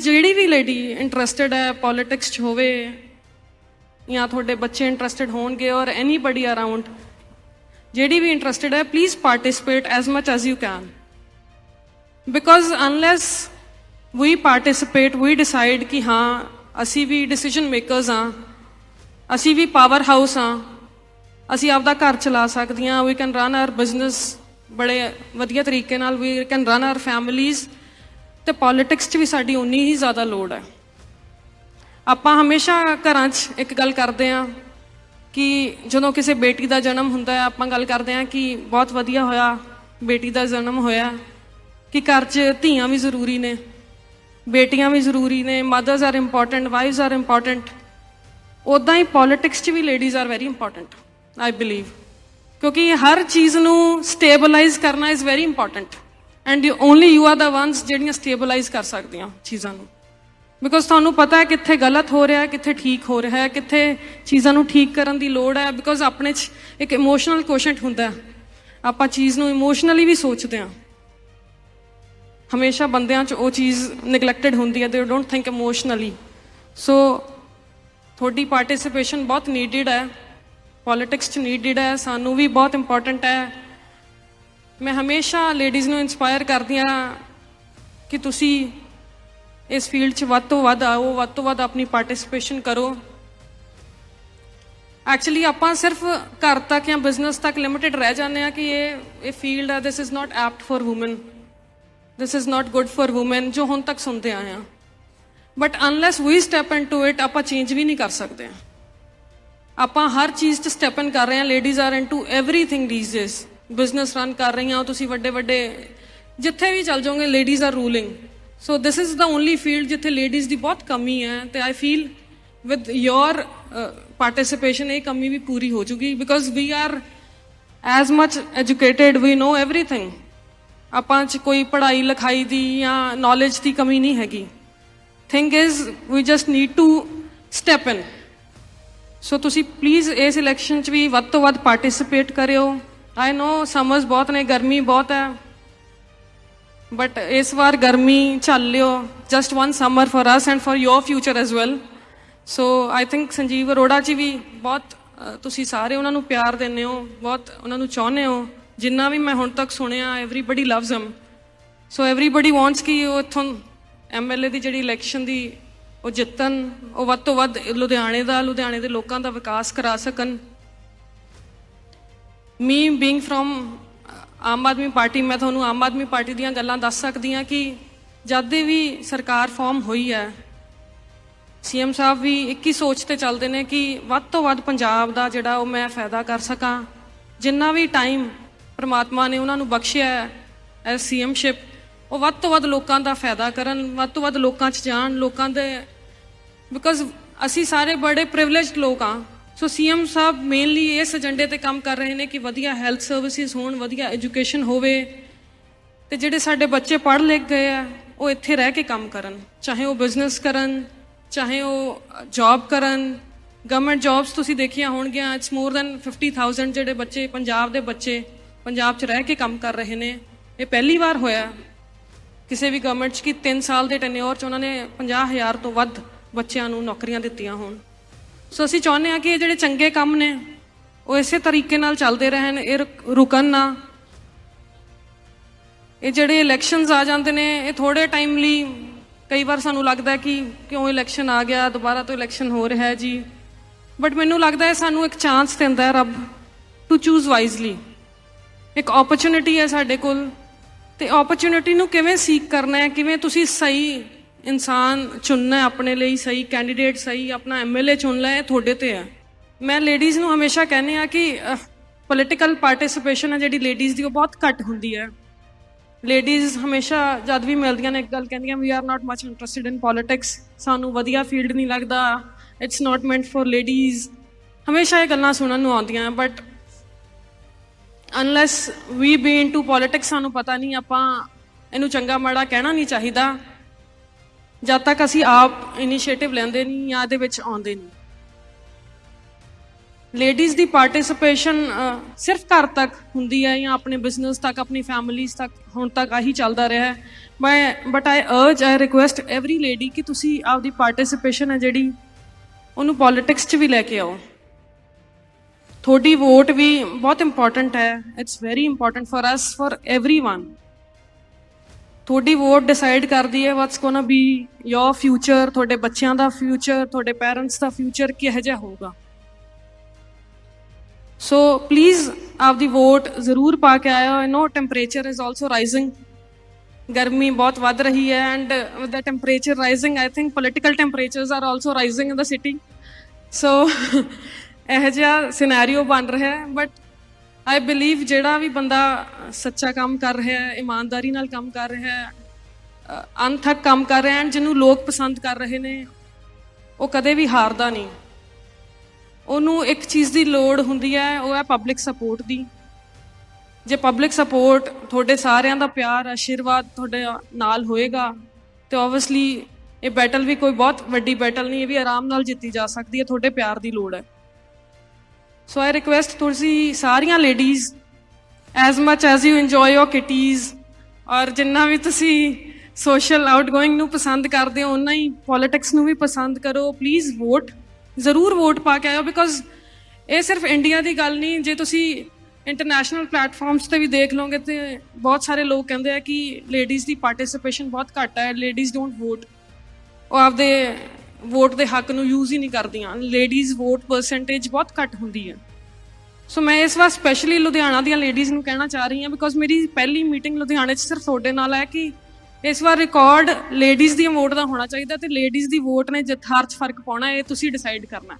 ਜਿਹੜੀ ਵੀ lady interested ਹੈ ਪੋਲਿਟਿਕਸ 'ਚ ਹੋਵੇ, ਜਾਂ ਤੁਹਾਡੇ ਬੱਚੇ ਇੰਟਰਸਟਿਡ ਹੋਣਗੇ ਔਰ ਐਨੀਬਾਡੀ ਅਰਾਊਂਡ ਜਿਹੜੀ ਵੀ ਇੰਟਰਸਟਿਡ ਹੈ please participate as much as you can because unless we participate we decide ਕਿ ਹਾਂ ਅਸੀਂ ਵੀ ਡਿਸੀਜਨ ਮੇਕਰਸ ਹਾਂ, ਅਸੀਂ ਵੀ ਪਾਵਰ ਹਾਊਸ ਹਾਂ, ਅਸੀਂ ਆਪਦਾ ਘਰ ਚਲਾ ਸਕਦੀਆਂ we can run our business ਬੜੇ ਵਧੀਆ ਤਰੀਕੇ ਨਾਲ we can run our families ਤੇ ਪੋਲਿਟਿਕਸ 'ਚ ਵੀ ਸਾਡੀ ਉਨੀ ਹੀ ਜ਼ਿਆਦਾ ਲੋੜ ਹੈ। ਆਪਾਂ ਹਮੇਸ਼ਾ ਘਰਾਂ 'ਚ ਇੱਕ ਗੱਲ ਕਰਦੇ ਆਂ ਕਿ ਜਦੋਂ ਕਿਸੇ ਬੇਟੀ ਦਾ ਜਨਮ ਹੁੰਦਾ ਹੈ, ਆਪਾਂ ਗੱਲ ਕਰਦੇ ਆਂ ਕਿ ਬਹੁਤ ਵਧੀਆ ਹੋਇਆ, ਬੇਟੀ ਦਾ ਜਨਮ ਹੋਇਆ, ਕਿ ਘਰ 'ਚ ਧੀਆਂ ਵੀ ਜ਼ਰੂਰੀ ਨੇ, ਬੇਟੀਆਂ ਵੀ ਜ਼ਰੂਰੀ ਨੇ mothers are important wives are important ਉਦਾਂ ਹੀ ਪੋਲਿਟਿਕਸ 'ਚ ਵੀ ladies are very important I believe ਕਿਉਂਕਿ ਹਰ ਚੀਜ਼ ਨੂੰ ਸਟੇਬਲਾਈਜ਼ ਕਰਨਾ is very important and only you are the ones ਜਿਹੜੀਆਂ ਸਟੇਬਲਾਈਜ਼ ਕਰ ਸਕਦੀਆਂ ਚੀਜ਼ਾਂ ਨੂੰ। ਬਿਕੋਜ਼ ਤੁਹਾਨੂੰ ਪਤਾ ਹੈ ਕਿੱਥੇ ਗਲਤ ਹੋ ਰਿਹਾ ਹੈ, ਕਿੱਥੇ ਠੀਕ ਹੋ ਰਿਹਾ ਹੈ, ਕਿੱਥੇ ਚੀਜ਼ਾਂ ਨੂੰ ਠੀਕ ਕਰਨ ਦੀ ਲੋੜ ਹੈ। ਬਿਕੋਜ਼ ਆਪਣੇ 'ਚ ਇੱਕ ਇਮੋਸ਼ਨਲ ਕੋਸ਼ੈਂਟ ਹੁੰਦਾ ਆਪਾਂ ਚੀਜ਼ ਨੂੰ ਇਮੋਸ਼ਨਲੀ ਵੀ ਸੋਚਦੇ ਹਾਂ। ਹਮੇਸ਼ਾ ਬੰਦਿਆਂ 'ਚ ਉਹ ਚੀਜ਼ ਨੈਗਲੈਕਟਡ ਹੁੰਦੀ ਹੈ ਦੇ ਡੋਨਟ ਥਿੰਕ ਇਮੋਸ਼ਨਲੀ ਸੋ ਤੁਹਾਡੀ ਪਾਰਟਿਸਿਪੇਸ਼ਨ ਬਹੁਤ ਨੀਡਡ ਹੈ। ਪੋਲਿਟਿਕਸ 'ਚ ਨੀਡਡ ਹੈ, ਸਾਨੂੰ ਵੀ ਬਹੁਤ ਇੰਪੋਰਟੈਂਟ ਹੈ। ਮੈਂ ਹਮੇਸ਼ਾ ਲੇਡੀਜ਼ ਨੂੰ ਇਨਸਪਾਇਰ ਕਰਦੀ ਹਾਂ ਕਿ ਤੁਸੀਂ ਇਸ ਫੀਲਡ 'ਚ ਵੱਧ ਤੋਂ ਵੱਧ ਆਓ, ਵੱਧ ਤੋਂ ਵੱਧ ਆਪਣੀ ਪਾਰਟਿਸਿਪੇਸ਼ਨ ਕਰੋ। ਐਕਚੁਅਲੀ ਆਪਾਂ ਸਿਰਫ ਘਰ ਤੱਕ ਜਾਂ ਬਿਜ਼ਨਸ ਤੱਕ ਲਿਮਿਟਿਡ ਰਹਿ ਜਾਂਦੇ ਆ ਕਿ ਇਹ ਇਹ ਫੀਲਡ ਆ this is not apt for woman this is not good for woman ਜੋ ਹੁਣ ਤੱਕ ਸੁਣਦੇ ਆਏ ਆ but unless we step into it ਆਪਾਂ ਚੇਂਜ ਵੀ ਨਹੀਂ ਕਰ ਸਕਦੇ। ਆਪਾਂ ਹਰ ਚੀਜ਼ 'ਚ ਸਟੈਪ ਇਨ ਕਰ ਰਹੇ ਹਾਂ ladies are into everything these days business run ਕਰ ਰਹੀਆਂ ਹੋ ਤੁਸੀਂ ਵੱਡੇ ਵੱਡੇ ਜਿੱਥੇ ਵੀ ਚੱਲ ਜਾਓਗੇ ladies are ruling so this is the only field ਜਿੱਥੇ ਲੇਡੀਜ਼ ਦੀ ਬਹੁਤ ਕਮੀ ਹੈ ਤੇ I feel with your participation ਇਹ ਕਮੀ ਵੀ ਪੂਰੀ ਹੋ ਜੂਗੀ because we are as much educated we know everything ਆਪਾਂ 'ਚ ਕੋਈ ਪੜ੍ਹਾਈ ਲਿਖਾਈ ਦੀ ਜਾਂ ਨੌਲੇਜ ਦੀ ਕਮੀ ਨਹੀਂ ਹੈਗੀ। Thing is we just need to step in so ਤੁਸੀਂ ਪਲੀਜ਼ ਇਸ ਇਲੈਕਸ਼ਨ 'ਚ ਵੀ ਵੱਧ ਤੋਂ ਵੱਧ ਪਾਰਟਿਸਿਪੇਟ ਕਰਿਓ। ਆਈ ਨੋ ਸਮਰਸ ਬਹੁਤ ਨੇ, ਗਰਮੀ ਬਹੁਤ ਹੈ। ਬਟ ਇਸ ਵਾਰ ਗਰਮੀ ਝੱਲ ਲਿਓ। Just one summer for us and for your future as well so I think Sanjeev Arora ji ਵੀ ਬਹੁਤ ਤੁਸੀਂ ਸਾਰੇ ਉਹਨਾਂ ਨੂੰ ਪਿਆਰ ਦਿੰਦੇ ਹੋ, ਬਹੁਤ ਉਹਨਾਂ ਨੂੰ ਚਾਹੁੰਦੇ ਹੋ। ਜਿੰਨਾ ਵੀ ਮੈਂ ਹੁਣ ਤੱਕ ਸੁਣਿਆ everybody loves him so everybody wants ਕਿ ਉਹ ਇੱਥੋਂ ਐਮਐਲਏ ਦੀ ਜਿਹੜੀ ਇਲੈਕਸ਼ਨ ਦੀ ਉਹ ਜਿੱਤਣ, ਉਹ ਵੱਧ ਤੋਂ ਵੱਧ ਲੁਧਿਆਣੇ ਦਾ, ਲੁਧਿਆਣੇ ਦੇ ਲੋਕਾਂ ਦਾ ਵਿਕਾਸ ਕਰਾ ਸਕਣ। Me being from Aam Aadmi Party, ਮੈਂ ਤੁਹਾਨੂੰ ਆਮ ਆਦਮੀ ਪਾਰਟੀ ਦੀਆਂ ਗੱਲਾਂ ਦੱਸ ਸਕਦੀ ਹਾਂ ਕਿ ਜਦ ਦੀ ਵੀ ਸਰਕਾਰ ਫਾਰਮ ਹੋਈ ਹੈ ਸੀਐਮ ਸਾਹਿਬ ਵੀ ਇੱਕ ਹੀ ਸੋਚ ਤੇ ਚੱਲਦੇ ਨੇ ਕਿ ਵੱਧ ਤੋਂ ਵੱਧ ਪੰਜਾਬ ਦਾ ਜਿਹੜਾ ਉਹ ਮੈਂ ਫਾਇਦਾ ਕਰ ਸਕਾਂ। ਜਿੰਨਾ ਵੀ ਟਾਈਮ ਪ੍ਰਮਾਤਮਾ ਨੇ ਉਹਨਾਂ ਨੂੰ ਬਖਸ਼ਿਆ ਐਸ ਸੀਐਮਸ਼ਿਪ ਉਹ ਵੱਧ ਤੋਂ ਵੱਧ ਲੋਕਾਂ ਦਾ ਫਾਇਦਾ ਕਰਨ, ਵੱਧ ਤੋਂ ਵੱਧ ਲੋਕਾਂ 'ਚ ਜਾਣ, ਲੋਕਾਂ ਦੇ ਬਿਕਾਜ਼ ਅਸੀਂ ਸਾਰੇ ਬੜੇ ਪ੍ਰਿਵਿਲੇਜਡ ਲੋਕ ਆ ਸੋ ਸੀਐਮ ਸਾਹਿਬ ਮੇਨਲੀ ਇਸ ਏਜੰਡੇ ਤੇ ਕੰਮ ਕਰ ਰਹੇ ਨੇ ਕਿ ਵਧੀਆ ਹੈਲਥ ਸਰਵਿਸਿਜ਼ ਹੋਣ, ਵਧੀਆ ਐਜੂਕੇਸ਼ਨ ਹੋਵੇ। ਤੇ ਜਿਹੜੇ ਸਾਡੇ ਬੱਚੇ ਪੜ੍ਹ ਲਿਖ ਗਏ ਆ, ਉਹ ਇੱਥੇ ਰਹਿ ਕੇ ਕੰਮ ਕਰਨ। ਚਾਹੇ ਉਹ ਬਿਜ਼ਨਸ ਕਰਨ, ਚਾਹੇ ਉਹ ਜੌਬ ਕਰਨ। ਗਵਰਨਮੈਂਟ ਜੌਬਸ ਤੁਸੀਂ ਦੇਖੀਆਂ ਹੋਣਗੀਆਂ ਇਟਸ ਮੋਰ ਦੈਨ 50000 ਜਿਹੜੇ ਬੱਚੇ, ਪੰਜਾਬ ਦੇ ਬੱਚੇ, ਪੰਜਾਬ 'ਚ ਰਹਿ ਕੇ ਕੰਮ ਕਰ ਰਹੇ ਨੇ। ਇਹ ਪਹਿਲੀ ਵਾਰ ਹੋਇਆ। ਕਿਸੇ ਵੀ ਗਵਰਨਮੈਂਟ 'ਚ ਕਿ 3 ਸਾਲ ਦੇ ਟੈਨਿਓਰ 'ਚ ਉਹਨਾਂ ਨੇ 50000 ਤੋਂ ਵੱਧ ਬੱਚਿਆਂ ਨੂੰ ਨੌਕਰੀਆਂ ਦਿੱਤੀਆਂ ਹੋਣ। ਸੋ ਅਸੀਂ ਚਾਹੁੰਦੇ ਆ ਕਿ ਇਹ ਜਿਹੜੇ ਚੰਗੇ ਕੰਮ ਨੇ, ਉਹ ਇਸੇ ਤਰੀਕੇ ਨਾਲ ਚੱਲਦੇ ਰਹਿਣ, ਇਹ ਰੁਕਣ ਨਾ। ਇਹ ਜਿਹੜੇ ਇਲੈਕਸ਼ਨਸ ਆ ਜਾਂਦੇ ਨੇ, ਇਹ ਥੋੜੇ ਟਾਈਮ ਲਈ ਕਈ ਵਾਰ ਸਾਨੂੰ ਲੱਗਦਾ ਕਿ ਕਿਉਂ ਇਲੈਕਸ਼ਨ ਆ ਗਿਆ, ਦੁਬਾਰਾ ਤੋਂ ਇਲੈਕਸ਼ਨ ਹੋ ਰਿਹਾ ਹੈ ਜੀ। ਬਟ ਮੈਨੂੰ ਲੱਗਦਾ ਹੈ ਸਾਨੂੰ ਇੱਕ ਚਾਂਸ ਦਿੰਦਾ ਹੈ ਰੱਬ ਟੂ ਚੂਜ਼ ਵਾਈਜ਼ਲੀ ਇੱਕ ਓਪਰਚ्युनिटी ਹੈ ਸਾਡੇ ਕੋਲ, ਤੇ ਓਪਰਚ्युनिटी ਨੂੰ ਕਿਵੇਂ ਸੀਕ ਕਰਨਾ ਹੈ, ਕਿਵੇਂ ਤੁਸੀਂ ਸਹੀ ਇਨਸਾਨ ਚੁਣਨਾ ਆਪਣੇ ਲਈ ਸਹੀ ਕੈਂਡੀਡੇਟ ਸਹੀ, ਆਪਣਾ ਐਮਐਲਏ ਚੁਣ ਲੈ ਇਹ ਤੁਹਾਡੇ ਤੇ ਹੈ। ਮੈਂ ਲੇਡੀਜ਼ ਨੂੰ ਹਮੇਸ਼ਾ ਕਹਿੰਦੀ ਆ ਕਿ ਪੋਲਿਟੀਕਲ ਪਾਰਟਿਸਿਪੇਸ਼ਨ ਹੈ ਜਿਹੜੀ ਲੇਡੀਜ਼ ਦੀ, ਉਹ ਬਹੁਤ ਘੱਟ ਹੁੰਦੀ ਹੈ। ਲੇਡੀਜ਼ ਹਮੇਸ਼ਾ ਜਦ ਵੀ ਮਿਲਦੀਆਂ ਨੇ, ਇੱਕ ਗੱਲ ਕਹਿੰਦੀਆਂ we are not much interested in politics ਸਾਨੂੰ ਵਧੀਆ ਫੀਲਡ ਨਹੀਂ ਲੱਗਦਾ। It's not meant for ladies ਹਮੇਸ਼ਾ ਇਹ ਗੱਲਾਂ ਸੁਣਨ ਨੂੰ ਆਉਂਦੀਆਂ but unless we be into politics ਸਾਨੂੰ ਪਤਾ ਨਹੀਂ ਆਪਾਂ ਇਹਨੂੰ ਚੰਗਾ ਮਾੜਾ ਕਹਿਣਾ ਨਹੀਂ ਚਾਹੀਦਾ। ਜਦ ਤੱਕ ਅਸੀਂ ਆਪ ਇਨੀਸ਼ੀਏਟਿਵ ਲੈਂਦੇ ਨਹੀਂ ਜਾਂ ਇਹਦੇ ਵਿੱਚ ਆਉਂਦੇ ਨਹੀਂ। ਲੇਡੀਜ਼ ਦੀ ਪਾਰਟਿਸਿਪੇਸ਼ਨ ਸਿਰਫ ਘਰ ਤੱਕ ਹੁੰਦੀ ਹੈ ਜਾਂ ਆਪਣੇ ਬਿਜ਼ਨਸ ਤੱਕ, ਆਪਣੀ ਫੈਮਿਲੀਜ਼ ਤੱਕ ਹੁਣ ਤੱਕ ਆਹੀ ਚੱਲਦਾ ਰਿਹਾ ਹੈ। ਮੈਂ but I urge I request every lady ਕਿ ਤੁਸੀਂ ਆਪਦੀ ਪਾਰਟਿਸਿਪੇਸ਼ਨ ਹੈ ਜਿਹੜੀ, ਉਹਨੂੰ ਪੋਲਿਟਿਕਸ 'ਚ ਵੀ ਲੈ ਕੇ ਆਓ। ਤੁਹਾਡੀ ਵੋਟ ਵੀ ਬਹੁਤ ਇੰਪੋਰਟੈਂਟ ਹੈ। It's very important for us for everyone ਤੁਹਾਡੀ ਵੋਟ ਡਿਸਾਈਡ ਕਰਦੀ ਹੈ what's gonna be your future ਤੁਹਾਡੇ ਬੱਚਿਆਂ ਦਾ ਫਿਊਚਰ ਤੁਹਾਡੇ ਪੈਰੈਂਟਸ ਦਾ ਫਿਊਚਰ ਕਿਹੋ ਜਿਹਾ ਹੋਊਗਾ? ਸੋ ਪਲੀਜ਼ ਆਪਦੀ ਵੋਟ ਜ਼ਰੂਰ ਪਾ ਕੇ ਆਇਓ। I know temperature is also rising ਗਰਮੀ ਬਹੁਤ ਵੱਧ ਰਹੀ ਹੈ and with the temperature rising I think political temperatures are also rising in the city so ਇਹ ਜਿਹਾ ਸਿਨੈਰੀਓ ਬਣ ਰਿਹਾ ਹੈ। ਬਟ ਆਈ ਬਲੀਵ ਜਿਹੜਾ ਵੀ ਬੰਦਾ ਸੱਚਾ ਕੰਮ ਕਰ ਰਿਹਾ ਹੈ ਇਮਾਨਦਾਰੀ ਨਾਲ ਕੰਮ ਕਰ ਰਿਹਾ ਹੈ ਅ, ਅਣਥੱਕ ਕੰਮ ਕਰ ਰਿਹਾ ਹੈ ਜਿਹਨੂੰ ਲੋਕ ਪਸੰਦ ਕਰ ਰਹੇ ਨੇ ਉਹ ਕਦੇ ਵੀ ਹਾਰਦਾ ਨਹੀਂ। ਉਹਨੂੰ ਇੱਕ ਚੀਜ਼ ਦੀ ਲੋੜ ਹੁੰਦੀ ਹੈ ਉਹ ਹੈ ਪਬਲਿਕ ਸਪੋਰਟ ਦੀ। ਜੇ ਪਬਲਿਕ ਸਪੋਰਟ ਤੁਹਾਡੇ ਸਾਰਿਆਂ ਦਾ ਪਿਆਰ ਆਸ਼ੀਰਵਾਦ ਤੁਹਾਡੇ ਨਾਲ ਹੋਏਗਾ ਤੇ ਆਬਵੀਅਸਲੀ ਇਹ ਬੈਟਲ ਵੀ ਕੋਈ ਬਹੁਤ ਵੱਡੀ ਬੈਟਲ ਨਹੀਂ ਇਹ ਵੀ ਆਰਾਮ ਨਾਲ ਜਿੱਤੀ ਜਾ ਸਕਦੀ ਹੈ ਤੁਹਾਡੇ ਪਿਆਰ ਦੀ ਲੋੜ ਹੈ। ਸੋ ਆਈ ਰਿਕੁਐਸਟ ਤੁਸੀਂ ਸਾਰੀਆਂ ladies as much as you enjoy your kitties ਔਰ ਜਿੰਨਾ ਵੀ ਤੁਸੀਂ ਸੋਸ਼ਲ ਆਊਟਗੋਇੰਗ ਨੂੰ ਪਸੰਦ ਕਰਦੇ ਹੋ ਉਨਾ ਹੀ ਪੋਲਿਟਿਕਸ ਨੂੰ ਵੀ ਪਸੰਦ ਕਰੋ। ਪਲੀਜ਼ ਵੋਟ ਜ਼ਰੂਰ ਵੋਟ ਪਾ ਕੇ ਆਇਓ ਬਿਕੋਜ਼ ਇਹ ਸਿਰਫ ਇੰਡੀਆ ਦੀ ਗੱਲ ਨਹੀਂ, ਜੇ ਤੁਸੀਂ ਇੰਟਰਨੈਸ਼ਨਲ ਪਲੇਟਫਾਰਮਸ ਤੇ ਵੀ ਦੇਖ ਲਓਗੇ ਤੇ ਬਹੁਤ ਸਾਰੇ ਲੋਕ ਕਹਿੰਦੇ ਆ ਕਿ ਲੇਡੀਜ਼ ਦੀ ਪਾਰਟਿਸਿਪੇਸ਼ਨ ਬਹੁਤ ਘੱਟ ਹੈ ਲੇਡੀਜ਼ ਡੋਨਟ ਵੋਟ ਉਹ ਆਪਦੇ ਵੋਟ ਦੇ ਹੱਕ ਨੂੰ ਯੂਜ਼ ਹੀ ਨਹੀਂ ਕਰਦੀਆਂ। ਲੇਡੀਜ਼ ਵੋਟ ਪਰਸੈਂਟੇਜ ਬਹੁਤ ਘੱਟ ਹੁੰਦੀ ਹੈ। ਸੋ ਮੈਂ ਇਸ ਵਾਰ ਸਪੈਸ਼ਲੀ ਲੁਧਿਆਣਾ ਦੀਆਂ ਲੇਡੀਜ਼ ਨੂੰ ਕਹਿਣਾ ਚਾਹ ਰਹੀ ਹਾਂ ਬਿਕੋਜ਼ ਮੇਰੀ ਪਹਿਲੀ ਮੀਟਿੰਗ ਲੁਧਿਆਣੇ 'ਚ ਸਿਰਫ ਤੁਹਾਡੇ ਨਾਲ ਹੈ ਕਿ ਇਸ ਵਾਰ ਰਿਕਾਰਡ ਲੇਡੀਜ਼ ਦੀ ਵੋਟ ਦਾ ਹੋਣਾ ਚਾਹੀਦਾ ਤੇ ਲੇਡੀਜ਼ ਦੀ ਵੋਟ ਨੇ ਜਿੱਤ 'ਚ ਫ਼ਰਕ ਪਾਉਣਾ, ਇਹ ਤੁਸੀਂ ਡਿਸਾਈਡ ਕਰਨਾ।